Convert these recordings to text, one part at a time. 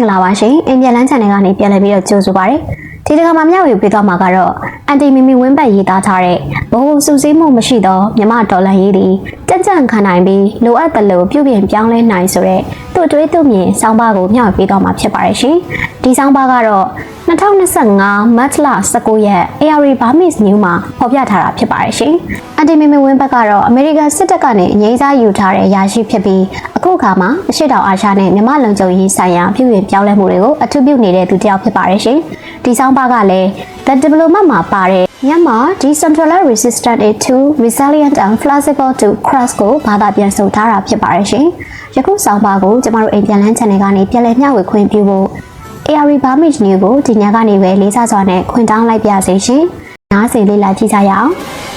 င်္ဂလာပါရှင်အင်ပြန်လန်း channel ကနေပြန်လည်ပြီးတော့ကြိုဆိုပါရစေဒီတစ်ခါမှာမျှဝေပေးသွားမှာကတော့အန်တီမီမီဝင်းပတ်ရေးသားထားတဲ့ဘိုးစုစည်းမှုမရှိသောမြမဒေါ်လာရေးသည်ကြက်ကြန့်ခံနိုင်ပြီးလိုအပ်တယ်လို့ပြုပြင်ပြောင်းလဲနိုင်ဆိုတဲ့ သူ့တွေးသူ့မြင်စောင်းပါးကိုမျှဝေပေးသွားမှာဖြစ်ပါရရှင်ဒီစောင်းပါးကတော့2025မတ်လ19ရက် AR Burmese News မှာဖော်ပြထားတာဖြစ်ပါတယ်ရှင်။အန်တီမီမီဝင်းဘက်ကတော့အမေရိကန်စစ်တပ်ကနေအငြိမ်းစားယူထားတဲ့ရာရှိဖြစ်ပြီးအခုအခါမှာအရှေ့တောင်အာရှနဲ့မြန်မာလုံခြုံရေးဆိုင်ရာပြုပြင်ပြောင်းလဲမှုတွေကိုအထူးပြုနေတဲ့သူတစ်ယောက်ဖြစ်ပါတယ်ရှင်။ ဒီဆောင်ပါကလည်း The Diplomat မှာပါတဲ့မြန်မာ Decentralized Resistant to Resilient and Flexible to Crash ကိုဘာသာပြန်ဆိုထားတာဖြစ်ပါတယ်ရှင်။ယခုဆောင်ပါကိုကျမတို့အိမ်ပြန်လန်း channel ကနေပြန်လည်မျှဝေခွင့်ပြုဖို့ ARI Burmese News ကိုဒီညကနေပဲလေးစားစွာနဲ့ခွင့်တောင်းလိုက်ပါစေရှင်။နားဆင်လေးလာကြည့်ကြရအောင်။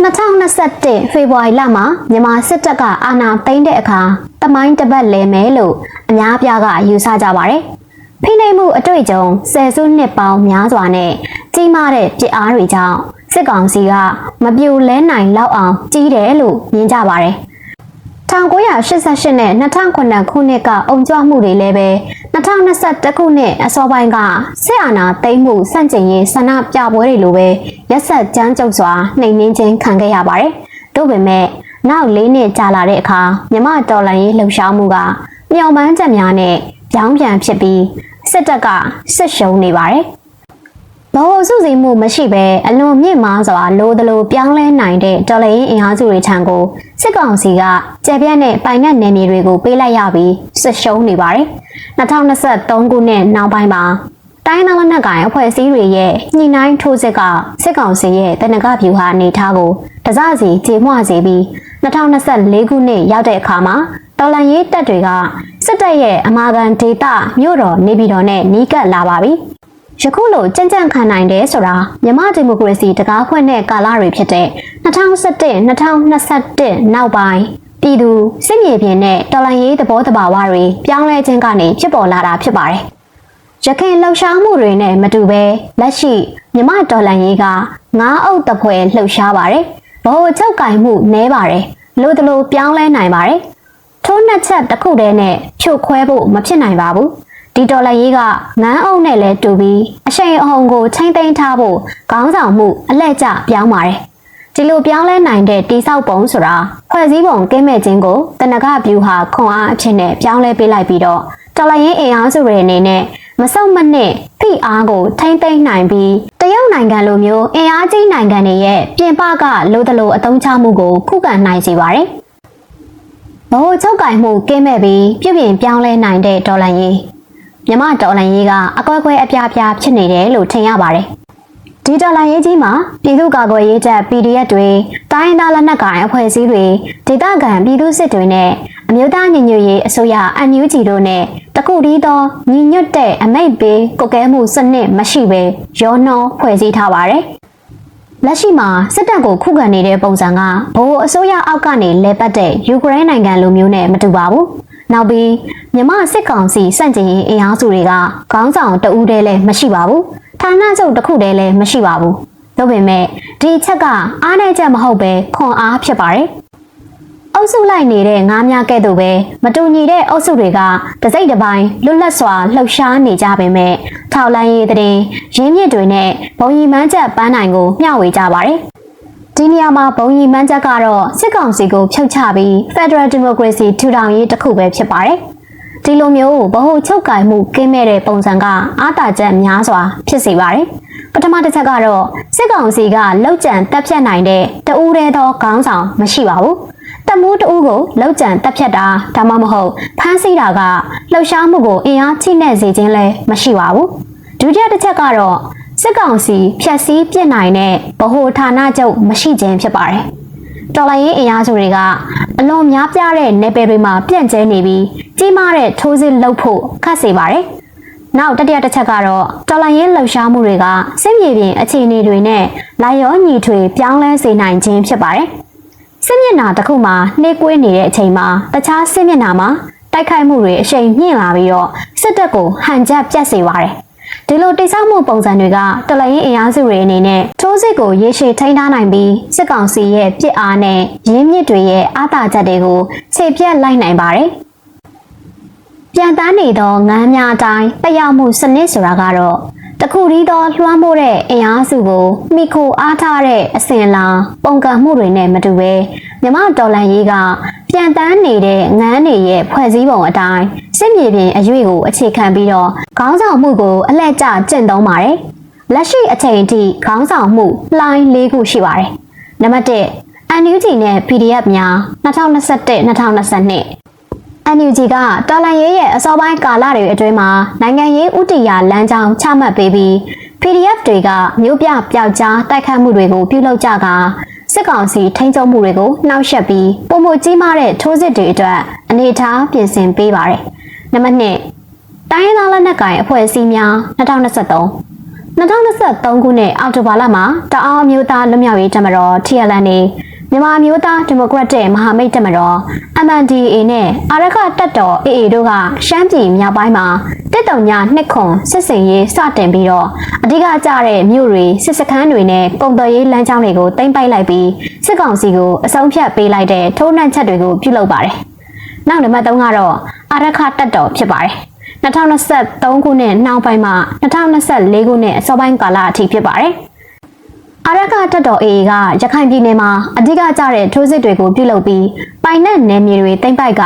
2021ဖေဖော်ဝါရီလမှာမြန်မာစစ်တပ်ကအာဏာသိမ်းတဲ့အခါတမိုင်းတပတ်လဲမယ်လို့အများအပြားကယူဆကြပါတယ်။ဖိနှိပ်မှုအတွေ့အကြုံဆယ်စုနှစ်ပေါင်းများစွာနဲ့ကြီးမားတဲ့ပြစ်အားတွေကြောင့်စစ်ကောင်စီကမပြိုလဲနိုင်လောက်အောင်ကြီးတယ်လို့မြင်ကြပါတယ်။1988နဲ့2009ခုနှစ်ကအုံကြွမှုတွေလည်းပဲ 2021ခုနှစ်အစောပိုင်းကစစ်အာဏာသိမ်းမှုစန့်ကျင်ရေးဆန္ဒပြပွဲတွေလိုပဲရက်ဆက်ကြမ်းကြုတ်စွာနှိမ်နင်းခြင်းခံခဲ့ရပါတယ်။တို့ပေမဲ့နောက်၄နှစ်ကြာလာတဲ့အခါမြမတော်လှန်ရေးလှုပ်ရှားမှုကမြောင်ပန်းချက်များနဲ့ပြောင်းပြန်ဖြစ်ပြီးစစ်တပ်ကစစ်ရှုံးနေပါတယ်။ ဘောစုစည်းမှုမရှိဘဲအလွန်မြင့်မားစွာလိုသလိုပြောင်းလဲနိုင်တဲ့တော်လှန်ရေးအင်အားစုတွေထံကိုစစ်ကောင်စီကကြဲပြန့်တဲ့ပိုင်နက်နယ်မြေတွေကိုပေးလိုက်ရပြီးစစ်ရှုံးနေပါတယ်။2023ခုနှစ်နောက်ပိုင်းမှာတိုင်းနောက်လက်နက်ကိုင်အဖွဲ့အစည်းတွေရဲ့ညှိနှိုင်းထိုးစစ်ကစစ်ကောင်စီရဲ့တနကဗျူဟာအနေထားကိုတစစီကြေမွစေပြီး2024ခုနှစ်ရောက်တဲ့အခါမှာတော်လန်ရေးတပ်တွေကစစ်တပ်ရဲ့အမာခံဒေသမြို့တော်နေပြည်တော်နဲ့နီးကပ်လာပါပြီ။ ယခုလိုကြံ့ကြံ့ခံနိုင်တယ်ဆိုတာမြမဒီမိုကရေစီတကားခွင့်တဲ့ကာလတွေဖြစ်တဲ့2021 2021နောက်ပိုင်းပြည်သူစစ်မြေပြင်နဲ့တော်လှန်ရေးသဘောတဘာဝတွေပြောင်းလဲခြင်းကနေဖြစ်ပေါ်လာတာဖြစ်ပါတယ်။ရခိုင်လှုပ်ရှားမှုတွေနဲ့မတူဘဲလက်ရှိမြမတော်လှန်ရေးကငါးအုပ်တပွဲလှုပ်ရှားပါတယ်။ဘောချုပ်ကင်မှုနည်းပါတယ်။လို့တလို့ပြောင်းလဲနိုင်ပါတယ်။ထိုးနှစ်ချက်တစ်ခုတည်းနဲ့ဖြုတ်ခွဲဖို့မဖြစ်နိုင်ပါဘူး။ ဒီတော်လှန်ရေးကငန်းအုပ်နဲ့လဲတူပြီးအရှိန်အဟုန်ကိုချိန်သိမ်းထားဖို့ခေါင်းဆောင်မှုအလှည့်ကျပြောင်းပါတယ်ဒီလိုပြောင်းလဲနိုင်တဲ့တိဆောက်ပုံဆိုတာဖွဲ့စည်းပုံကင်းမဲ့ခြင်းကိုတနဂဗျူဟာခွန်အားအဖြစ်နဲ့ပြောင်းလဲပေးလိုက်ပြီးတော့တော်လှန်ရေးအင်အားစုတွေအနေနဲ့မဆုတ်မနစ်ဖိအားကိုထိမ့်သိမ်းနိုင်ပြီးတရုတ်နိုင်ငံလိုမျိုးအင်အားကြီးနိုင်ငံတွေရဲ့ပြင်ပကလိုတလိုအသုံးချမှုကိုခုခံနိုင်စေပါတယ်။ဘိုးချုပ်ကင်မှုကင်းမဲ့ပြီးပြုပြင်ပြောင်းလဲနိုင်တဲ့ဒေါ်လာရေး မြမတော်လှန်ရေးကအကွဲကွဲအပြားပြားဖြစ်နေတယ်လို့ထင်ရပါတယ်။ဒီတော်လှန်ရေးကြီးမှာပြည်သူ့ကာကွယ်ရေးတပ် PDF တွေတိုင်းသားလက်နက်ကိုင်အဖွဲ့အစည်းတွေဒေသခံပြည်သူစစ်တွေနဲ့အမျိုးသားညီညွတ်ရေးအစိုးရ NUG တို့နဲ့တခုတည်းသောညီညွတ်တဲ့အမိတ်ပေးကုကဲမှုစနစ်မရှိဘဲရောနှောဖွဲ့စည်းထားပါတယ်။လက်ရှိမှာစစ်တပ်ကိုခုခံနေတဲ့ပုံစံကဘိုးအစိုးရအောက်ကနေလဲပတ်တဲ့ယူကရိန်းနိုင်ငံလိုမျိုးနဲ့မတူပါဘူး။ နောက်ပြီးမြမစစ်ကောင်စီစန့်ကျင်ရေးအင်အားစုတွေကခေါင်းဆောင်တဦးတည်းလည်းမရှိပါဘူးဌာနချုပ်တစ်ခုတည်းလည်းမရှိပါဘူးဒါပေမဲ့ဒီချက်ကအားနည်းချက်မဟုတ်ပဲခွန်အားဖြစ်ပါတယ်အုပ်စုလိုက်နေတဲ့ငါးများကဲ့သို့ပဲမတူညီတဲ့အုပ်စုတွေကတစိမ့်တစ်ပိုင်းလွတ်လပ်စွာလှုပ်ရှားနေကြပေမဲ့ထောက်လိုင်းရေးတဲ့ရင်းမြစ်တွေနဲ့ဘုံရီမန်းချက်ပန်းနိုင်ကိုမျှဝေကြပါတယ် ဒီနေရာမှာဘုံရီမှန်းချက်ကတော့စစ်ကောင်စီကိုဖြုတ်ချပြီး Federal Democracy ထူထောင်ရေးတစ်ခုပဲဖြစ်ပါတယ်။ဒီလိုမျိုးဗဟုချုပ်ကင်မှုကင်းမဲ့တဲ့ပုံစံကအားတာချက်များစွာဖြစ်စေပါတယ်။ပထမတစ်ချက်ကတော့စစ်ကောင်စီကလောက်ကျန်တက်ဖြတ်နိုင်တဲ့တဦးတည်းသောခေါင်းဆောင်မရှိပါဘူး။တမိုးတဦးကိုလောက်ကျန်တက်ဖြတ်တာဒါမှမဟုတ်ဖမ်းဆီးတာကလှုပ်ရှားမှုကိုအင်အားချိနဲ့စေခြင်းလည်းမရှိပါဘူး။ဒုတိယတစ်ချက်ကတော့ စစ်ကောင်စီဖြက်စီးပြစ်နိုင်တဲ့ဗဟိုဌာနချုပ်မရှိခြင်းဖြစ်ပါတယ်။တော်လိုင်းရေးအင်အားစုတွေကအလွန်များပြားတဲ့နယ်ပယ်တွေမှာပြန့်ကျဲနေပြီးကြီးမားတဲ့ထိုးစစ်လုပ်ဖို့ခက်စေပါတယ်။နောက်တတိယတစ်ချက်ကတော့တော်လိုင်းရေးလှုပ်ရှားမှုတွေကစစ်မြေပြင်အခြေအနေတွေနဲ့လာရောညီထွေပြောင်းလဲစေနိုင်ခြင်းဖြစ်ပါတယ်။စစ်မျက်နှာတစ်ခုမှာနှေးကွေးနေတဲ့အချိန်မှာတခြားစစ်မျက်နှာမှာတိုက်ခိုက်မှုတွေအရှိန်မြင့်လာပြီးတော့စစ်တပ်ကိုဟန်ချက်ပြတ်စေပါတယ်။ ဒဒီလိုတိတ်ဆောက်မှုပုံစံတွေကတော်လှန်ရေးအင်အားစုတွေအနေနဲ့ထိုးစစ်ကိုရေရှည်ထိန်းထားနိုင်ပြီးစစ်ကောင်စီရဲ့ပြစ်အားနဲ့ရင်းမြစ်တွေရဲ့အားသာချက်တွေကိုခြေပြတ်လိုက်နိုင်ပါတယ်။ပြန်တန်းနေသောငန်းများအတိုင်းတက်ရောက်မှုစနစ်ဆိုတာကတော့တခုတည်းသောလွှမ်းမိုးတဲ့အင်အားစုကိုမိခိုအားထားတဲ့အစဉ်အလာပုံကံမှုတွေနဲ့မတူဘဲမြမတော်လန်ရေးက ပြန်တန်းနေတဲ့ငန်းနေရဲ့ဖွဲ့စည်းပုံအတိုင်းစစ်မြေပြင်အရွေကိုအခြေခံပြီးတော့ခေါင်းဆောင်မှုကိုအလှည့်ကျကျင့်သုံးပါတယ်။လက်ရှိအချိန်အထိခေါင်းဆောင်မှုလှိုင်း၄ခုရှိပါတယ်။နံပါတ်1 NUG နဲ့ PDF များ2021-2022 NUG ကတော်လန်ရေးရဲ့အစောပိုင်းကာလတွေအတွင်းမှာနိုင်ငံရေးဥတီယာလမ်းကြောင်းချမှတ်ပေးပြီး PDF တွေကမြို့ပြပျောက်ကြားတိုက်ခတ်မှုတွေကိုပြုလုပ်ကြက စစ်ကောင်စီထိန်းချုပ်မှုတွေကိုနှောက်ယှက်ပြီးပုံမကြီးမားတဲ့ထိုးစစ်တွေအတွက်အနေအထားပြင်ဆင်ပေးပါတယ်။နံပါတ်2တိုင်းရင်းသားလက်နက်ကိုင်အဖွဲ့အစည်းများ2023 2023ခုနှစ်အောက်တိုဘာလမှာတအောင်းအမျိုးသားလွတ်မြောက်ရေးတပ်မတော် TLN နေ မြန်မာမျိုးသားဒီမိုကရက်တစ်မဟာမိတ်တပ်မတော် MNDAA နဲ့အာရခတပ်တော် AA တို့ကရှမ်းပြည်မြောက်ပိုင်းမှာတက်တုံညာနှစ်ခွန်စစ်စင်ရေးစတင်ပြီးတော့အဓိကကျတဲ့မြို့တွေစစ်စခန်းတွေနဲ့ပုံတော်ရေးလမ်းကြောင်းတွေကိုတင်ပိုက်လိုက်ပြီးစစ်ကောင်စီကိုအဆုံးဖြတ်ပေးလိုက်တဲ့ထိုးနှက်ချက်တွေကိုပြုလုပ်ပါတယ်။နောက်နံပါတ်3ကတော့အာရခတပ်တော်ဖြစ်ပါတယ်။2023ခုနှစ်နောက်ပိုင်းမှ2024ခုနှစ်အစောပိုင်းကာလအထိဖြစ်ပါတယ်။ အာရကတက်တော် AA ကရခိုင်ပြည်နယ်မှာအဓိကကျတဲ့ထိုးစစ်တွေကိုပြုလုပ်ပြီးပိုင်နက်နယ်မြေတွေတိမ့်ပိုက်က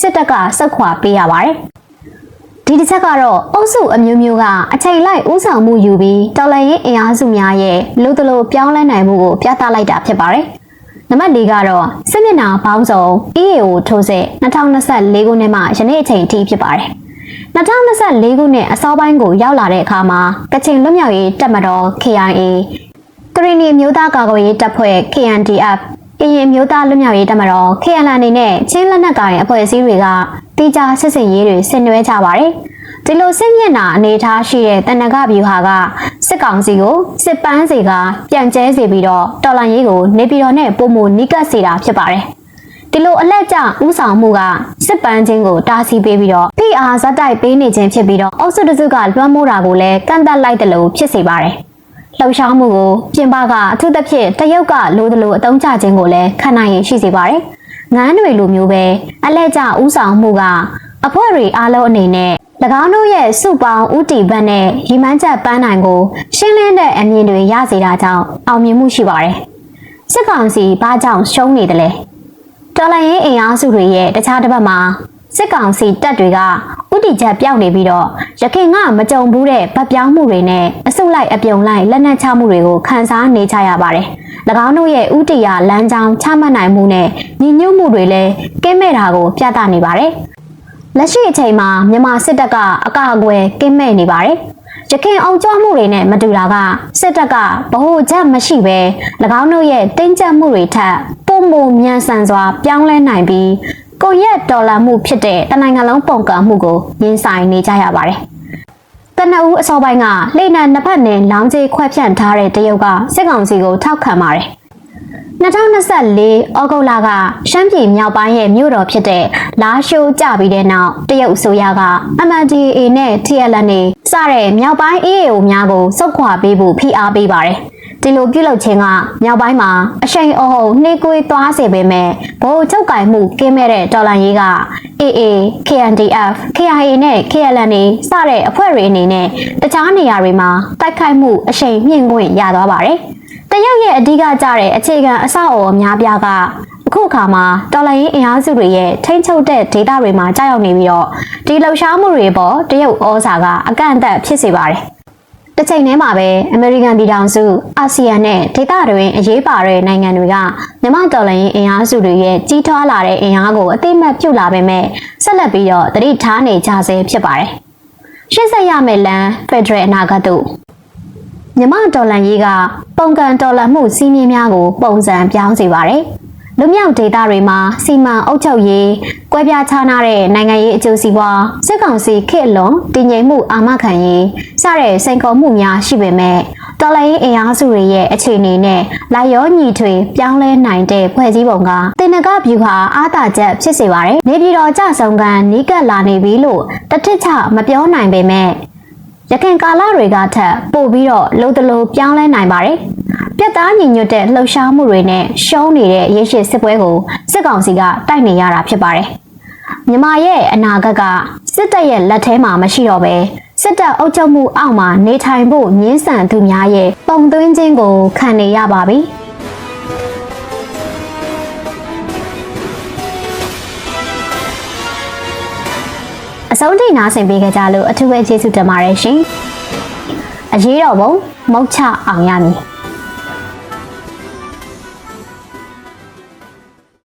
စစ်တပ်ကစုခွာပေးရပါတယ်။ဒီတစ်ချက်ကတော့အုပ်စုအမျိုးမျိုးကအချိန်လိုက်ဥဆောင်မှုယူပြီးတော်လှန်ရေးအင်အားစုများရဲ့လူတလို့ပြောင်းလဲနိုင်မှုကိုပြသလိုက်တာဖြစ်ပါတယ်။နံပါတ်၄ကတော့စစ်မျက်နှာပေါင်းစုံ EAO ထိုးစစ်2024ခုနှစ်မှယနေ့အချိန်အထိဖြစ်ပါတယ်။2024ခုနှစ်အစောပိုင်းကိုရောက်လာတဲ့အခါမှာကချင်လွတ်မြောက်ရေးတပ်မတော် KIA ကရင်နီမျိုးသားကာကွယ်ရေးတပ်ဖွဲ့ KNDF ကရင်မျိုးသားလွတ်မြောက်ရေးတပ်မတော် KNL အနေနဲ့ချင်းလက်နက်ကိုင်အဖွဲ့အစည်းတွေကတိကျစစ်စင်ရေးတွေဆင်နွှဲကြပါတယ်။ဒီလိုစစ်မျက်နှာအနေထားရှိတဲ့တနကဗျူဟာကစစ်ကောင်စီကိုစစ်ပန်းစီကပြန်ကျဲစေပြီးတော့တော်လန်ရေးကိုနေပြည်တော်နဲ့ပုံမနီးကပ်စေတာဖြစ်ပါတယ်။ဒီလိုအလက်ကျဥဆောင်မှုကစစ်ပန်းချင်းကိုတားဆီးပေးပြီးတော့ PR ဇက်တိုက်ပေးနေခြင်းဖြစ်ပြီးတော့အုပ်စုတစုကလွှမ်းမိုးတာကိုလည်းကန့်သက်လိုက်တယ်လို့ဖြစ်စေပါတယ်။ လှုပ်ရှားမှုကိုပြင်ပကအထူးသဖြင့်တရုတ်ကလိုသလိုအတုံးချခြင်းကိုလည်းခံနိုင်ရင်ရှိစေပါတယ်။ငန်းတွေလိုမျိုးပဲအလဲကျဥဆောင်မှုကအဖွဲ့တွေအားလုံးအနေနဲ့၎င်းတို့ရဲ့စုပေါင်းဥတီဘတ်နဲ့ရီမန်းချက်ပန်းနိုင်ကိုရှင်းလင်းတဲ့အမြင်တွေရစေတာကြောင့်အောင်မြင်မှုရှိပါတယ်။စစ်ကောင်စီဘာကြောင့်ရှုံးနေတယ်လဲ။တော်လိုင်းရင်အင်အားစုတွေရဲ့တခြားတစ်ပတ်မှာ စစ်ကောင်စီတပ်တွေကဥတီချက်ပြောက်နေပြီးတော့ရခင်ကမကြုံဘူးတဲ့ဗတ်ပြောင်းမှုတွေနဲ့အစုလိုက်အပြုံလိုက်လက်နက်ချမှုတွေကိုခန်းစားနေကြရပါတယ်။၎င်းတို့ရဲ့ဥတီယာလမ်းကြောင်းချမှတ်နိုင်မှုနဲ့ညီညွတ်မှုတွေလည်းကင်းမဲ့တာကိုပြသနေပါတယ်။လက်ရှိအချိန်မှာမြန်မာစစ်တပ်ကအကာအကွယ်ကင်းမဲ့နေပါတယ်။ရခင်အောင်ကြွမှုတွေနဲ့မတူတာကစစ်တပ်ကဗဟိုချက်မရှိဘဲ၎င်းတို့ရဲ့တင်းကျပ်မှုတွေထက်ပုံမမြန်ဆန်စွာပြောင်းလဲနိုင်ပြီး ကိုရက်ဒေါ်လာမှုဖြစ်တဲ့တနိုင်ငံလုံးပုံကံမှုကိုရင်ဆိုင်နေကြရပါတယ်။တနအူးအစောပိုင်းကလေနံနှစ်ဖက်နဲ့လောင်းကျေးခွဲဖြန့်ထားတဲ့တရုတ်ကစစ်ကောင်စီကိုထောက်ခံပါတယ်။2024ဩဂုတ်လကရှမ်းပြည်မြောက်ပိုင်းရဲ့မြို့တော်ဖြစ်တဲ့လာရှိုးကြပြီးတဲ့နောက်တရုတ်အစိုးရက MNDAA နဲ့ TLN စတဲ့မြောက်ပိုင်း EAO များကိုစုတ်ခွာပေးဖို့ဖိအားပေးပါတယ်။ ဒီလိုပြုလုပ်ခြင်းကမြောက်ပိုင်းမှာအရှိန်အဟုန်နှေးကွေးသွားစေပေမဲ့ဗိုလ်ချုပ်ကင်မှုကင်းမဲ့တဲ့တော်လန်ရေးက AA, KNDF, KIA နဲ့ KLN စတဲ့အဖွဲ့တွေအနေနဲ့တခြားနေရာတွေမှာတိုက်ခိုက်မှုအရှိန်မြင့်ခွင့်ရသွားပါတယ်။တရုတ်ရဲ့အဓိကကျတဲ့အခြေခံအဆောက်အအုံအများပြားကအခုအခါမှာတော်လိုင်းအင်အားစုတွေရဲ့ထိမ့်ချုပ်တဲ့ဒေတာတွေမှာကြောက်ရွံ့နေပြီးတော့ဒီလှုပ်ရှားမှုတွေပေါ်တရုတ်ဩဇာကအကန့်အသတ်ဖြစ်စေပါတယ်။ တစ်ချိန်တည်းမှာပဲအမေရိကန်ပြည်ထောင်စုအာဆီယံနဲ့ဒေသတွင်းအရေးပါတဲ့နိုင်ငံတွေကမြန်မာတော်လှန်ရေးအင်အားစုတွေရဲ့ကြီးထွားလာတဲ့အင်အားကိုအသိမှတ်ပြုလာပေမဲ့ဆက်လက်ပြီးတော့တတိထားနေကြဆဲဖြစ်ပါတယ်။ရှင်းဆက်ရမယ့်လမ်းဖက်ဒရယ်အနာဂတ်တို့မြန်မာတော်လှန်ရေးကပုံကန်တော်လှန်မှုစီးမြင်များကိုပုံစံပြောင်းစေပါတယ်။ လူမြောက်ဒေသတွေမှာစီမံအုပ်ချုပ်ရေးကွဲပြားခြားနားတဲ့နိုင်ငံရေးအကျိုးစီးပွားစစ်ကောင်စီခေတ်လွန်တည်ငြိမ်မှုအာမခံရေးစတဲ့စိန်ခေါ်မှုများရှိပေမဲ့တော်လှန်ရေးအင်အားစုတွေရဲ့အခြေအနေနဲ့လာရောညီထွေပြောင်းလဲနိုင်တဲ့ဖွဲ့စည်းပုံကတင်နကဗျူဟာအားသာချက်ဖြစ်စေပါတယ်။နေပြည်တော်ကြဆုံကန်နီးကပ်လာနေပြီလို့တထစ်ချမပြောနိုင်ပေမဲ့ရခင်ကာလတွေကထက်ပိုပြီးတော့လုံတလုံပြောင်းလဲနိုင်ပါတယ်။ ပြတ်သားညီညွတ်တဲ့လှုပ်ရှားမှုတွေနဲ့ရှုံးနေတဲ့ရေရှည်စစ်ပွဲကိုစစ်ကောင်စီကတိုက်နေရတာဖြစ်ပါတယ်။မြမရဲ့အနာဂတ်ကစစ်တပ်ရဲ့လက်ထဲမှာမရှိတော့ပဲစစ်တပ်အုပ်ချုပ်မှုအောက်မှာနေထိုင်ဖို့ညှင်းဆန်သူများရဲ့ပုံသွင်းခြင်းကိုခံနေရပါပြီ။အဆုံးထိနားဆင်ပေးကြကြလို့အထူးပဲကျေးဇူးတင်ပါတယ်ရှင်။အရေးတော်ပုံမုတ်ချအောင်ရမည်။